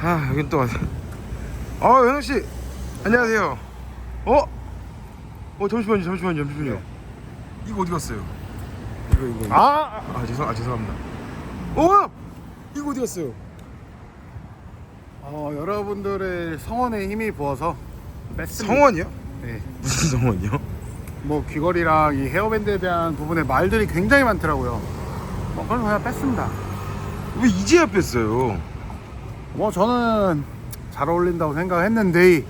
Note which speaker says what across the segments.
Speaker 1: 아 여긴 또어 현웅 씨 안녕하세요 어? 어 잠시만요 잠시만요 잠시만요 이거 어디 갔어요? 이거 이거 이거.
Speaker 2: 아!
Speaker 1: 아 죄송 아 죄송합니다 어? 이거 어디 갔어요?
Speaker 2: 어, 여러분들의 성원에 힘이 부어서 뺐습니다.
Speaker 1: 성원이요?
Speaker 2: 네.
Speaker 1: 무슨 성원이요?
Speaker 2: 뭐 귀걸이랑 이 헤어밴드에 대한 부분에 말들이 굉장히 많더라고요. 뭐 그래서 그냥 뺐습니다.
Speaker 1: 왜 이제야 뺐어요?
Speaker 2: 뭐 저는 잘 어울린다고 생각했는데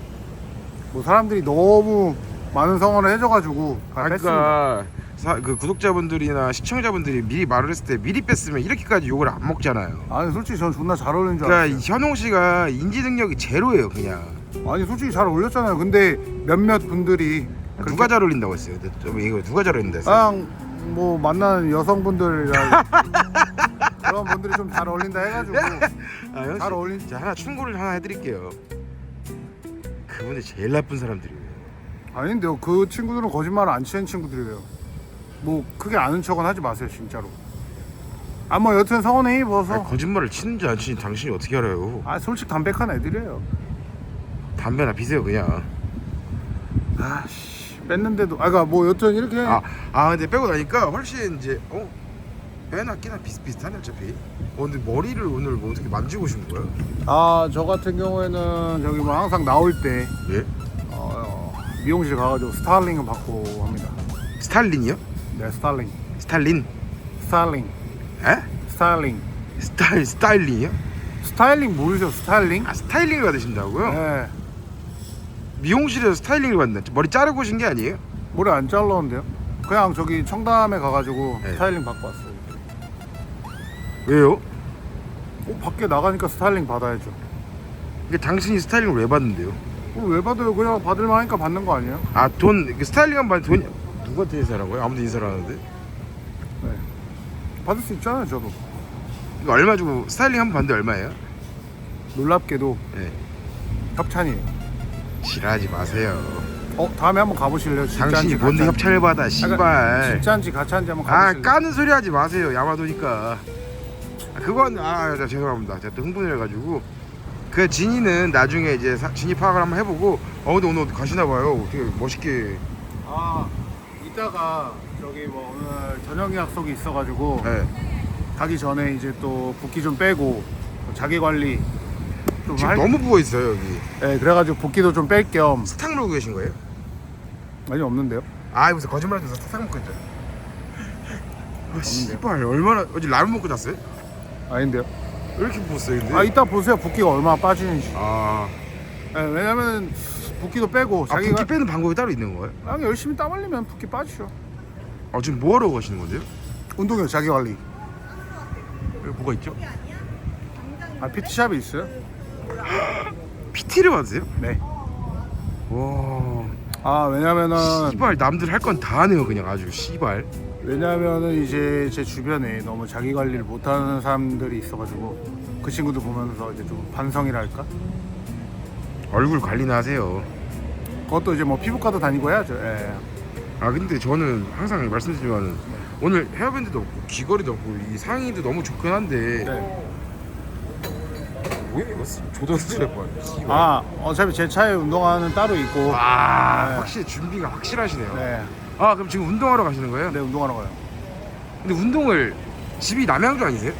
Speaker 2: 뭐 사람들이 너무 많은 성원을 해줘가지고 다
Speaker 1: 아,
Speaker 2: 뺐습니다.
Speaker 1: 그러니까 사, 그 구독자분들이나 시청자분들이 미리 말을 했을 때 미리 뺐으면 이렇게까지 욕을 안 먹잖아요.
Speaker 2: 아니 솔직히 전 존나 잘 어울리는 줄
Speaker 1: 그러니까
Speaker 2: 알았어요.
Speaker 1: 현웅 씨가 인지 능력이 제로예요, 그냥.
Speaker 2: 아니 솔직히 잘 어울렸잖아요. 근데 몇몇 분들이 그렇게
Speaker 1: 누가 잘 어울린다고 했어요? 근데 좀 이거 누가 잘 어울린다 했어요?
Speaker 2: 그냥 뭐 만나는 여성분들이랑 그런 분들이 좀 잘 어울린다 해가지고
Speaker 1: 아, 현웅
Speaker 2: 잘
Speaker 1: 씨,
Speaker 2: 어울린.
Speaker 1: 자, 하나 충고를 하나 해드릴게요. 그분이 제일 나쁜 사람들이에요.
Speaker 2: 아닌데요. 그 친구들은 거짓말을 안 치는 친구들이에요. 뭐 크게 아는 척은 하지 마세요, 진짜로. 아뭐 여튼 성원에
Speaker 1: 아니, 거짓말을 치는지 안 치는지 당신이 어떻게 알아요?
Speaker 2: 아 솔직 담백한 애들이에요.
Speaker 1: 담배나 피세요, 그냥.
Speaker 2: 아씨 뺐는데도 아까 뭐 여튼 이렇게
Speaker 1: 아, 아 근데 빼고 나니까 훨씬 이제 어 빼나 끼나 비슷비슷하네 어차피. 어 근데 머리를 오늘 뭐 어떻게 만지고 오신 거예요?
Speaker 2: 아 저 같은 경우에는 저기 뭐 항상 나올 때
Speaker 1: 예?
Speaker 2: 어, 미용실 가가지고 스타일링을 받고 합니다.
Speaker 1: 스탈린이요?
Speaker 2: 네 스타일링,
Speaker 1: 스탈린?
Speaker 2: 스타일링,
Speaker 1: 에?
Speaker 2: 스타일링,
Speaker 1: 스타일 스타일링이요?
Speaker 2: 스타일링 모르죠? 스타일링?
Speaker 1: 아 스타일링을 받으신다고요?
Speaker 2: 네.
Speaker 1: 미용실에서 스타일링을 받는 머리 자르고 오신 게 아니에요?
Speaker 2: 머리 안 잘랐는데요? 그냥 저기 청담에 가가지고
Speaker 1: 네.
Speaker 2: 스타일링 받고 왔어요.
Speaker 1: 왜요?
Speaker 2: 어, 밖에 나가니까 스타일링 받아야죠.
Speaker 1: 이게 당신이 스타일링을 왜 받는데요?
Speaker 2: 어, 왜 받아요? 그냥 받을만 하니까 받는 거 아니에요?
Speaker 1: 아돈 스타일링 한번돈 누구한테 인사한 거예요? 아무도 인사를 안 하는데
Speaker 2: 네. 받을 수 있잖아요, 저도.
Speaker 1: 이거 얼마 주고 스타일링 한번 받는데 얼마예요?
Speaker 2: 놀랍게도
Speaker 1: 네
Speaker 2: 협찬이에요.
Speaker 1: 지랄하지 마세요
Speaker 2: 어, 다음에 한번 가보실래요? 진짜인지
Speaker 1: 당신이 뭔데
Speaker 2: 가짜인지.
Speaker 1: 협찬을 받아
Speaker 2: 아,
Speaker 1: 씨발
Speaker 2: 진짜인지 가짜인지 한번
Speaker 1: 아
Speaker 2: 가보실래요?
Speaker 1: 까는 소리 하지 마세요 야마도니까 아, 그건 아 자, 죄송합니다 제가 또 흥분을 해가지고 그 진이는 나중에 이제 사, 진이 파악을 한번 해보고 어 근데 오늘 어디 가시나 봐요 되게 멋있게
Speaker 2: 아, 이따가 저기 뭐 오늘 저녁 약속이 있어가지고
Speaker 1: 네.
Speaker 2: 가기 전에 이제 또 붓기 좀 빼고 또 자기 관리 좀
Speaker 1: 지금
Speaker 2: 할.
Speaker 1: 너무 부어 있어요 여기
Speaker 2: 네, 그래가지고 붓기도 좀 뺄 겸
Speaker 1: 사탕 먹고 계신 거예요?
Speaker 2: 아니 없는데요?
Speaker 1: 아 무슨 거짓말하지 마세요 사탕 먹고 있죠 아 씨발 얼마나 어제 라면 먹고 잤어요?
Speaker 2: 아닌데요?
Speaker 1: 왜 이렇게 부었어요 근데?
Speaker 2: 아 이따 보세요 붓기가 얼마나 빠지는지.
Speaker 1: 아,
Speaker 2: 네, 왜냐면 붓기도 빼고
Speaker 1: 아
Speaker 2: 자기가
Speaker 1: 붓기 빼는 방법이 따로 있는 거예요?
Speaker 2: 그냥 열심히 땀 흘리면 붓기 빠지죠.
Speaker 1: 아 지금 뭐 하러 가시는 건데요?
Speaker 2: 운동이요 자기 관리.
Speaker 1: 여기 뭐가 있죠?
Speaker 2: 아 PT샵이 있어요?
Speaker 1: PT를 받으세요?
Speaker 2: 네.
Speaker 1: 와
Speaker 2: 아 왜냐면은
Speaker 1: 씨발 남들 할 건 다 하네요 그냥 아주 씨발
Speaker 2: 왜냐면은 이제 제 주변에 너무 자기 관리를 못하는 사람들이 있어가지고 그 친구들 보면서 이제 좀 반성이랄까?
Speaker 1: 얼굴 관리나 하세요
Speaker 2: 그것도 이제 뭐 피부과도 다니고 해야죠. 예.
Speaker 1: 아 근데 저는 항상 말씀드리지만 오늘 헤어밴드도 없고 귀걸이도 없고 이 상의도 너무 좋긴 한데
Speaker 2: 네.
Speaker 1: 뭐야 이거 조던스레
Speaker 2: 뻔아 어차피 제 차에 운동화는 따로 있고.
Speaker 1: 아
Speaker 2: 네.
Speaker 1: 확실히 준비가 확실하시네요
Speaker 2: 네.
Speaker 1: 아 그럼 지금 운동하러 가시는 거예요?
Speaker 2: 네 운동하러 가요.
Speaker 1: 근데 운동을 집이 남양주 아니세요?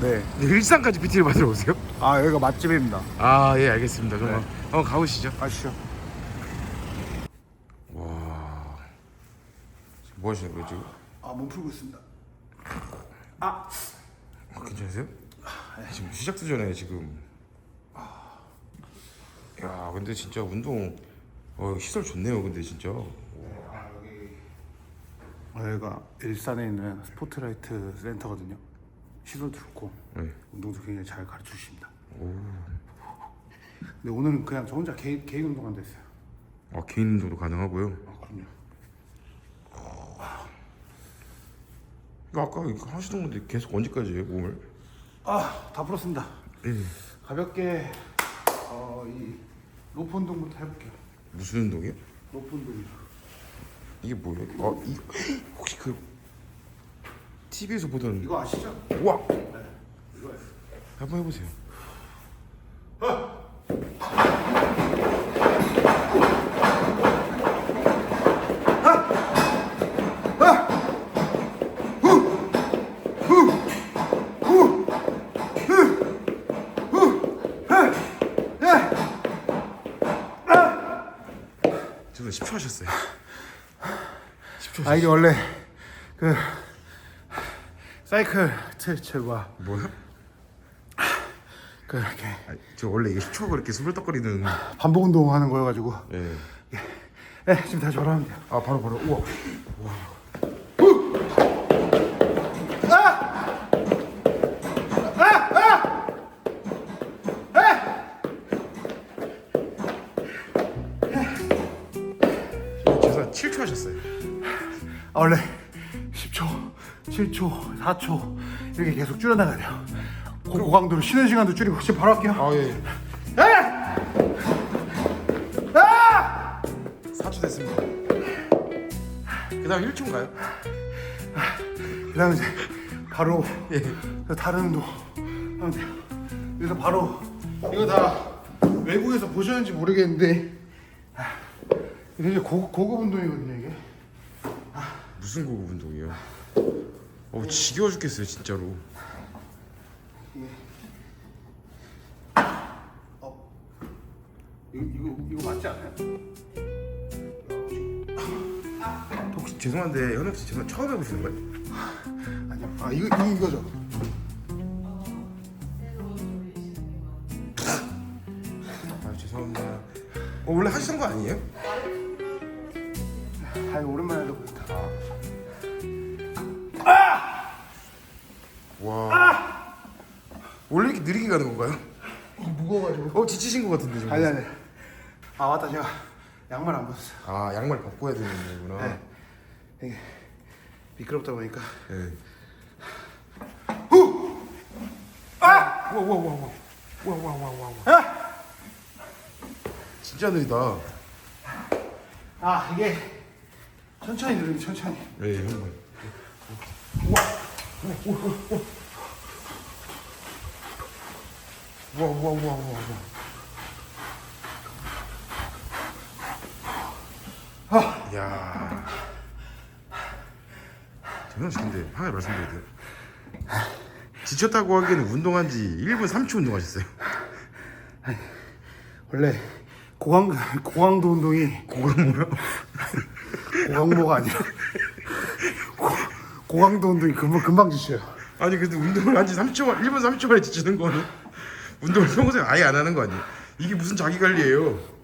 Speaker 2: 네.
Speaker 1: 근데 일산까지 PT를 받으러 오세요?
Speaker 2: 아 여기가 맛집입니다.
Speaker 1: 아 예 알겠습니다 그럼
Speaker 2: 네.
Speaker 1: 한번 가보시죠
Speaker 2: 아시죠?
Speaker 1: 와 지금 뭐 하시는 거예요 지금?
Speaker 2: 아 몸 풀고 있습니다.
Speaker 1: 아, 괜찮으세요? 지금 시작도 전에 지금 야 근데 진짜 운동 어, 시설 좋네요 근데 진짜
Speaker 2: 아, 여기가 일산에 있는 스포트라이트 센터거든요. 시설도 좋고
Speaker 1: 네.
Speaker 2: 운동도 굉장히 잘 가르쳐 주십니다. 근데 오늘은 그냥 저 혼자 개인, 개인 운동한다 했어요.
Speaker 1: 아, 개인 운동도 가능하고요
Speaker 2: 아 그럼요.
Speaker 1: 이거 아까 이거 하시던 건데 계속 언제까지 해요 몸을?
Speaker 2: 아다 풀었습니다.
Speaker 1: 예.
Speaker 2: 가볍게 어, 이 로프 운동부터 해볼게요.
Speaker 1: 무슨 운동이요?
Speaker 2: 로프 운동이요.
Speaker 1: 이게 뭐예요? 아, 이, 혹시 그 TV에서 보던
Speaker 2: 이거 아시죠?
Speaker 1: 우와.
Speaker 2: 네, 이거예요.
Speaker 1: 한번 해보세요.
Speaker 2: 저는
Speaker 1: 10초 하셨어요.
Speaker 2: 아 이게 원래 그 사이클 트레츠와
Speaker 1: 뭐요?
Speaker 2: 그 이렇게
Speaker 1: 아, 저 원래 이게 10초 그렇게 수불떡거리는.
Speaker 2: 반복 운동하는 거여가지고
Speaker 1: 예.
Speaker 2: 네 지금 다시 바로 하면 돼요.
Speaker 1: 아 바로 바로 우와. 죄송
Speaker 2: 원래 10초, 7초, 4초 이렇게 계속 줄여나가야 돼요. 고, 고강도로 쉬는 시간도 줄이고 지금 바로 할게요.
Speaker 1: 아 예.
Speaker 2: 아! 아!
Speaker 1: 4초 됐습니다. 그다음 1초인가요?
Speaker 2: 그다음에 이제 바로
Speaker 1: 예.
Speaker 2: 다른 운동 하면 돼요. 그래서 바로 이거 다 외국에서 보셨는지 모르겠는데 아, 이게 고, 고급 운동이거든요 이게.
Speaker 1: 무슨 고급 운동이요? 어 지겨워 죽겠어요 진짜로.
Speaker 2: 이거 이거 이거 맞지 않아요?
Speaker 1: 혹시 죄송한데 현욱 씨 죄송 처음 해보시는 거예요?
Speaker 2: 아니요. 아 이거 이거 이거죠.
Speaker 1: 아 죄송합니다. 어 원래 하시던 거 아니에요? 지치신 것 같은데 지금.
Speaker 2: 아니 아니. 아 맞다 제가 양말 안 벗었어요.
Speaker 1: 아 양말 벗고 해야 되는 거구나.
Speaker 2: 네. 이게 미끄럽다 보니까.
Speaker 1: 네. 후! 아! 와와와와와와와와와.
Speaker 2: 아!
Speaker 1: 진짜 느리다.
Speaker 2: 아 이게 천천히 누르기 천천히.
Speaker 1: 네 형님. 와와와와와.
Speaker 2: 아
Speaker 1: 야. 정현 씨 근데 하나 말씀드려도 돼요? 지쳤다고 하기에는 운동한 지 1분 3초 운동하셨어요.
Speaker 2: 원래 고강 고강도 운동이
Speaker 1: 뭐야?
Speaker 2: 고강모가 아니라 고, 고강도 운동이 금방 금방 지쳐요.
Speaker 1: 아니 근데 운동을 한 지 3초, 만 1분 3초 만에 지치는 거는 운동을 평소에 아예 안 하는 거 아니에요? 이게 무슨 자기 관리예요?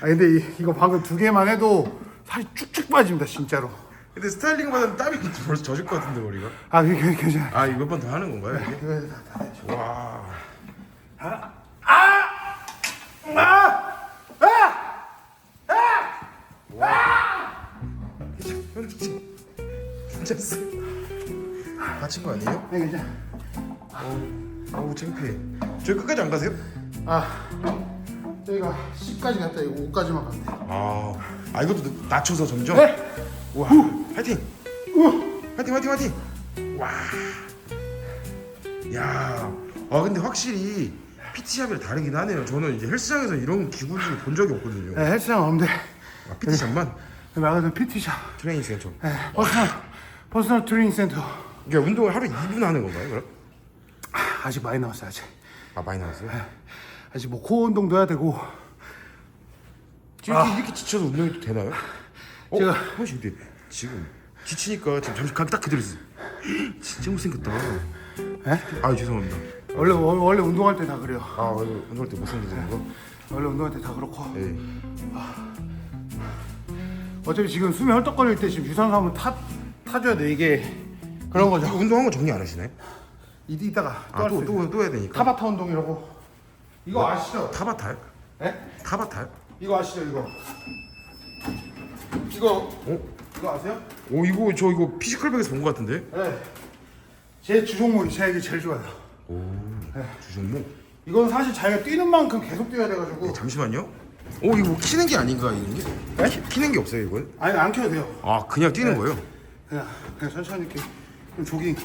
Speaker 2: 아 근데 이, 이거 방금 두 개만 해도 살이 쭉쭉 빠집니다 진짜로.
Speaker 1: 근데 스타일링 받으면 땀이 벌써 젖을 것 같은데 머리가?
Speaker 2: 아 그게 그게 괜찮아.
Speaker 1: 아 이거 몇 번 더 하는 건가요? 이게?
Speaker 2: 이거 다, 다 해줘.
Speaker 1: 와. 형 진짜 괜찮았어요? 다친 거 아니에요?
Speaker 2: 네 괜찮아.
Speaker 1: 어우 창피해. 저희 끝까지 안 가세요?
Speaker 2: 아 저희가 10까지 갔다 이거 5까지만 가면 돼.
Speaker 1: 아, 아 이것도 낮춰서 점점.
Speaker 2: 네.
Speaker 1: 와, 파이팅. 파이팅, 파이팅, 파이팅. 와. 야, 아 근데 확실히 PT샵이랑 다르긴 하네요. 저는 이제 헬스장에서 이런 기구를 본 적이 없거든요.
Speaker 2: 네 헬스장 없는데
Speaker 1: 아, PT샵만
Speaker 2: 나가서 PT샵.
Speaker 1: 트레이닝 센터.
Speaker 2: 네 퍼스널 퍼스널 트레이닝 센터.
Speaker 1: 그러니까 운동을 하루 2분 하는 건가요, 그럼?
Speaker 2: 아직 많이 남았어요 아직.
Speaker 1: 아 많이 나왔어요?
Speaker 2: 아직 뭐 코어 운동도 해야 되고
Speaker 1: 이렇게, 이렇게 지쳐서 운동이 되나요? 어,
Speaker 2: 제가-
Speaker 1: 혹시 근데 지금 지치니까 지금 잠시 각딱 그대로 있어. 진짜 못생겼다.
Speaker 2: 에?
Speaker 1: 아 죄송합니다.
Speaker 2: 원래 원- 원래 운동할 때 다 그래요.
Speaker 1: 아 원래 운동할 때 못생기는 거?
Speaker 2: 원래 운동할 때 다 그렇고
Speaker 1: 네.
Speaker 2: 어차피 지금 숨이 헐떡거릴 때 지금 유산소 한번 타 타줘야 돼 이게 그런 거죠.
Speaker 1: 운동한 거 정리 안 하시나요?
Speaker 2: 이 이따가 또 할수 있어요.
Speaker 1: 아또또 또 해야 되니까.
Speaker 2: 타바타 운동이라고. 이거 아시죠?
Speaker 1: 타바타요?
Speaker 2: 네?
Speaker 1: 타바타요?
Speaker 2: 이거 아시죠 이거? 이거
Speaker 1: 어?
Speaker 2: 이거 아세요?
Speaker 1: 오 이거 저 이거 피지컬백에서 본 것 같은데?
Speaker 2: 네. 제 주종목이 제게 제일 좋아요.
Speaker 1: 오 주종목.
Speaker 2: 이건 사실 자기가 뛰는 만큼 계속 뛰어야 돼가지고
Speaker 1: 네, 잠시만요. 오 이거 뭐 키는 게 아닌가 이런 게? 키, 키는 게 없어요 이건?
Speaker 2: 아니 안 켜도 돼요.
Speaker 1: 아 그냥 뛰는 거예요?
Speaker 2: 그냥 그냥 천천히 이렇게 좀 조깅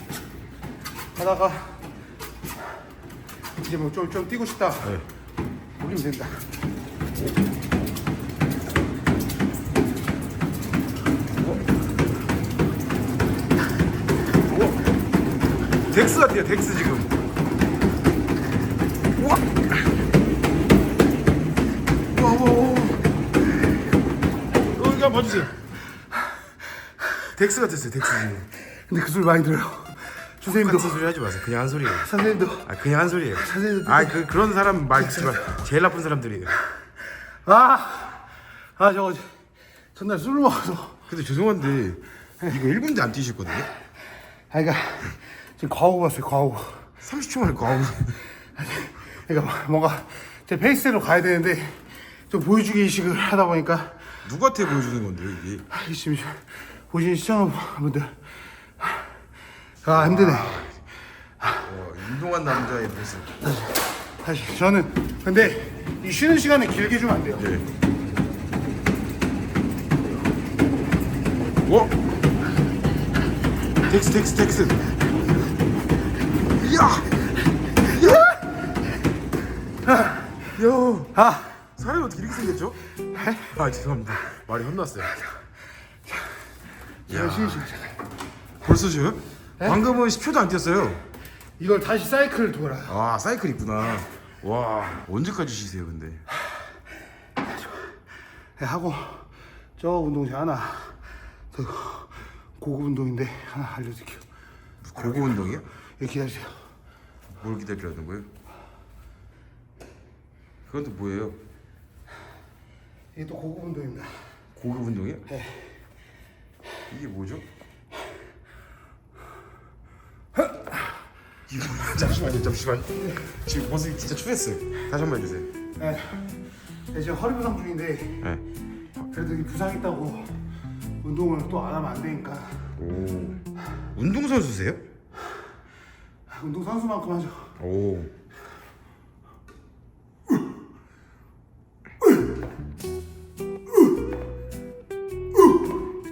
Speaker 2: 하다가 이제 뭐 좀 좀 뛰고 싶다.
Speaker 1: 네.
Speaker 2: 올리면 된다.
Speaker 1: 덱스 같아요 덱스 지금. 우와. 우와 우와 우와. 한번 봐주세요. 덱스 같았어요, 덱스.
Speaker 2: 근데 그 소리 많이 들어요. 선생님도
Speaker 1: 똑같은 소리 하지 마세요. 그냥 한 소리예요.
Speaker 2: 선생님도
Speaker 1: 아 그냥 한 소리예요.
Speaker 2: 선생님도
Speaker 1: 아 그 그런 사람 말 듣지 마. 제일 나쁜 사람들이에요.
Speaker 2: 아, 아 저거 전날 술 먹어서
Speaker 1: 근데 죄송한데 이거 1분도 안 뛰셨거든요.
Speaker 2: 아 그러니까 지금 과오 봤어요 과오
Speaker 1: 30초 만에 과우.
Speaker 2: 그러니까 뭔가 제 페이스대로 가야 되는데 좀 보여주기 식을 하다 보니까
Speaker 1: 누구한테 보여주는 건데요 이게?
Speaker 2: 아, 지금 보시는 시청자분들 아 힘드네
Speaker 1: 어, 운동한 남자의 모습.
Speaker 2: 사실 저는 근데 이 쉬는 시간을 길게 주면 안 돼요
Speaker 1: 네. 어? 텍스 텍스 텍스. 야! 야! 야!
Speaker 2: 아
Speaker 1: 사람이 어떻게 이렇게 생겼죠? 아 죄송합니다. 말이 혼났어요.
Speaker 2: 잠깐
Speaker 1: 벌써 지금? 방금은 10초도 안 뛰었어요.
Speaker 2: 이걸 다시 사이클을 돌아
Speaker 1: 아 사이클 있구나. 와 언제까지 쉬세요 근데?
Speaker 2: 네, 하고 저 운동장 하나 저 고급 운동인데 하나 알려드릴게요
Speaker 1: 고고 운동이요?
Speaker 2: 여기 기다리세요
Speaker 1: 뭘 기다리라는 거예요? 그건 또 뭐예요?
Speaker 2: 이게 또 고급 운동입니다
Speaker 1: 고급 운동이요?
Speaker 2: 네.
Speaker 1: 이게 뭐죠? 이거 잠시만요 잠시만 지금 모습이 진짜 추했어요 다시 한 번 해주세요
Speaker 2: 네. 네, 지금 허리 부상 중인데
Speaker 1: 네.
Speaker 2: 그래도 이 부상 있다고 운동을 또 안 하면 안 되니까
Speaker 1: 오 운동선수세요?
Speaker 2: 운동 선수만큼 하죠
Speaker 1: 오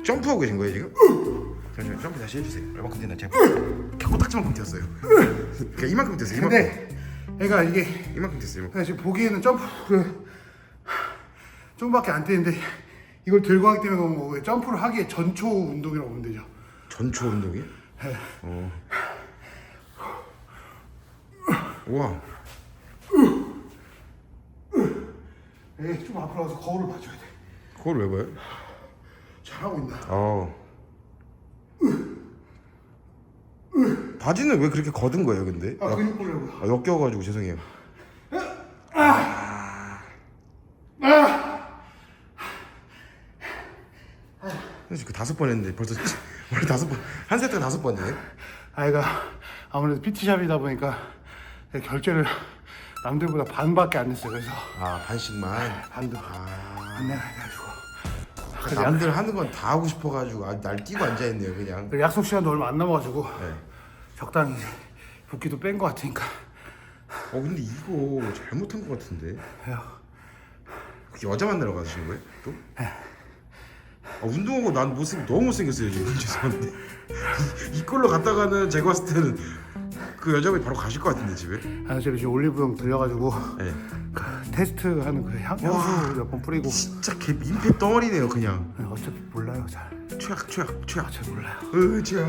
Speaker 1: 점프하고 계신 거예요 지금? 잠시만 점프 다시 해주세요 얼마큼 됐나 제가 코딱지만큼 뛰었어요 그러니까 이만큼 뛰었어요 이만큼
Speaker 2: 근데 그러니까 이게
Speaker 1: 이만큼 뛰었어요 이만큼.
Speaker 2: 그냥 지금 보기에는 점프를 좀밖에 안 뛰는데 이걸 들고 하기 때문에 그런 거고요 점프를 하기에 전초 운동이라고 보면 되죠
Speaker 1: 전초 운동이요?
Speaker 2: 네.
Speaker 1: 어. 우와
Speaker 2: 네, 좀 앞으로 가서 거울을 봐줘야 돼
Speaker 1: 그걸 왜 봐요?
Speaker 2: 잘하고 있나
Speaker 1: 어. 바지는 왜 그렇게 걷은 거예요 근데?
Speaker 2: 아 근육 보려고요
Speaker 1: 아, 역겨워가지고 죄송해요. 사실 그 다섯 번 했는데 벌써 원래 다섯 번 한 세트가 다섯 번이에요?
Speaker 2: 아이가 아무래도 PT샵이다 보니까 결제를 남들보다 반밖에 안 냈어요 그래서.
Speaker 1: 아 반씩만?
Speaker 2: 반도.
Speaker 1: 아.
Speaker 2: 안 내가지고.
Speaker 1: 그러니까 남들 하는 건 다 하고 싶어가지고 아, 날 뛰고 앉아있네요 그냥.
Speaker 2: 그리고 약속 시간도 얼마 안 남아가지고.
Speaker 1: 네.
Speaker 2: 적당히 붓기도 뺀 것 같으니까
Speaker 1: 어 근데 이거 잘못한 것 같은데
Speaker 2: 해요.
Speaker 1: 그 여자 만나러 가시는 거예요? 또? 아, 운동하고 난 모습이 너무 못생겼어요 지금 죄송한데 이- 이걸로 갔다가는 제가 봤을 때는 그 여자분이 바로 가실 것 같은데 집에?
Speaker 2: 아, 제가 지금 올리브영 들려가지고
Speaker 1: 네.
Speaker 2: 그 테스트하는 그 향, 향수 몇 번 뿌리고.
Speaker 1: 진짜 개 민폐 덩어리네요 그냥.
Speaker 2: 네, 어차피 몰라요 잘.
Speaker 1: 최악 최악 최악.
Speaker 2: 잘 몰라요.
Speaker 1: 으 최악.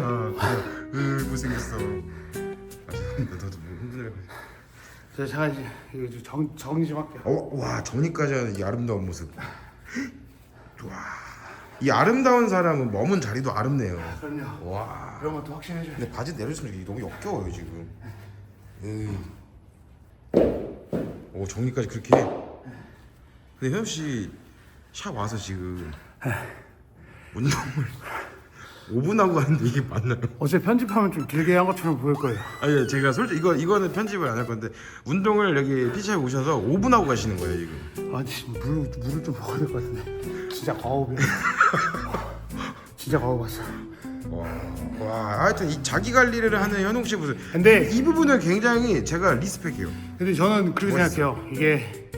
Speaker 1: 으 못생겼어. 아 죄송합니다. 너도 뭐 힘들어요
Speaker 2: 제가 잠깐 이제 이거 좀 정, 정리 좀 할게요.
Speaker 1: 어, 와 정리까지 하는 이 아름다운 모습. 와 이 아름다운 사람은 머문 자리도 아름네요
Speaker 2: 그럼요.
Speaker 1: 와
Speaker 2: 그런 것도 확신해줘요.
Speaker 1: 근데 바지 내려주면 이게 너무 역겨워요 지금. 에이. 오 정리까지 그렇게. 해? 근데 현우 씨샵 와서 지금 운동을 5분 하고 가는데 이게 맞나요?
Speaker 2: 어제 편집하면 좀 길게 한 것처럼 보일 거예요.
Speaker 1: 아니 제가 솔직히 이거 이거는 편집을 안 할 건데 운동을 여기 피차에 오셔서 5분 하고 가시는 거예요 지금.
Speaker 2: 아, 지금 물 물을 좀 먹어야 될 것 같은데. 진짜 과호흡이야. 진짜 과호흡 왔어.
Speaker 1: 와, 와 하여튼 이 자기 관리를 하는 현웅 씨 모습.
Speaker 2: 근데
Speaker 1: 이 부분을 굉장히 제가 리스펙해요.
Speaker 2: 근데 저는 그렇게 생각해요. 이게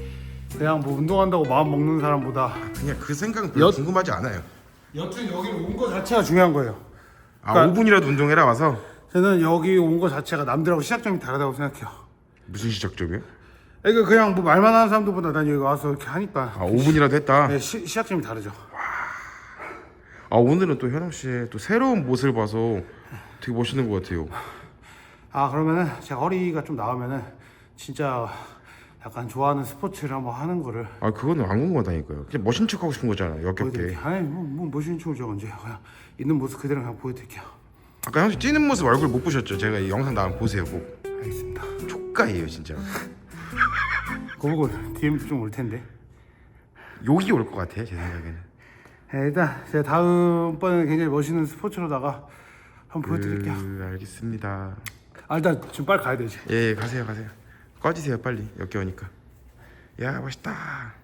Speaker 2: 그냥 뭐 운동한다고 마음 먹는 사람보다
Speaker 1: 그냥 그 생각은 별로
Speaker 2: 여-
Speaker 1: 궁금하지 않아요.
Speaker 2: 여튼 여기 온 거 자체가 중요한 거예요.
Speaker 1: 아
Speaker 2: 그러니까-
Speaker 1: 5분이라도 운동해라 와서.
Speaker 2: 저는 여기 온 거 자체가 남들하고 시작점이 다르다고 생각해요.
Speaker 1: 무슨 시작점이요?
Speaker 2: 그러니까 그냥 뭐 말만 하는 사람들보다 난 여기 와서 이렇게 하니까
Speaker 1: 아 5분이라도 했다.
Speaker 2: 네, 시, 시작점이 다르죠.
Speaker 1: 아 오늘은 또 현웅 씨의 또 새로운 모습을 봐서 되게 멋있는 것 같아요.
Speaker 2: 아 그러면은 제가 허리가 좀 나오면은 진짜 약간 좋아하는 스포츠를 한번 하는 거를
Speaker 1: 아 그거는 안 궁금하다니까요. 그냥 멋진 척 하고 싶은 거잖아요. 역겹게.
Speaker 2: 보여드릴게요. 아니 뭐, 뭐 멋있는 척을 저 언제 그냥 있는 모습 그대로 그냥 보여드릴게요.
Speaker 1: 아까 형수 뛰는 모습 얼굴 못 보셨죠? 제가 이 영상 나면 보세요. 꼭
Speaker 2: 알겠습니다.
Speaker 1: 족가예요 진짜.
Speaker 2: 보고 DM 좀 올 텐데.
Speaker 1: 욕이 올것 같아요 제 생각에는.
Speaker 2: 네, 일단 제가 다음번에 굉장히 멋있는 스포츠로다가 한번 보여드릴게요.
Speaker 1: 그, 알겠습니다.
Speaker 2: 아 일단 지금 빨리 가야 되지.
Speaker 1: 예, 예 가세요 가세요. 꺼지세요 빨리 역겨우니까. 야 멋있다.